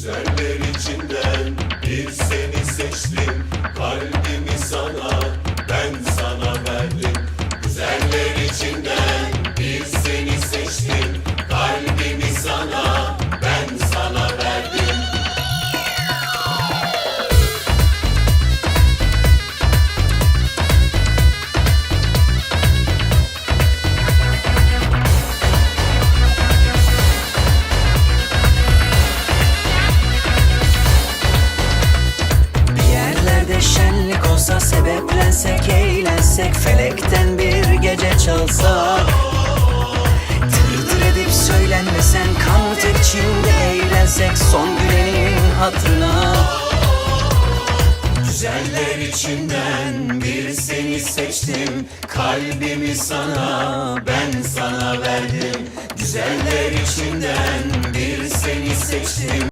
Güzeller içinden bir seni seçtim şenlik olsa sebeplensek eğlensek Felekten bir gece çalsa. Tırdır edip söylenmesen kanat içinde eğlensek Son gülenin hatırına. Güzeller içinden bir seni seçtim Kalbimi sana ben sana verdim. Güzeller içinden bir seni seçtim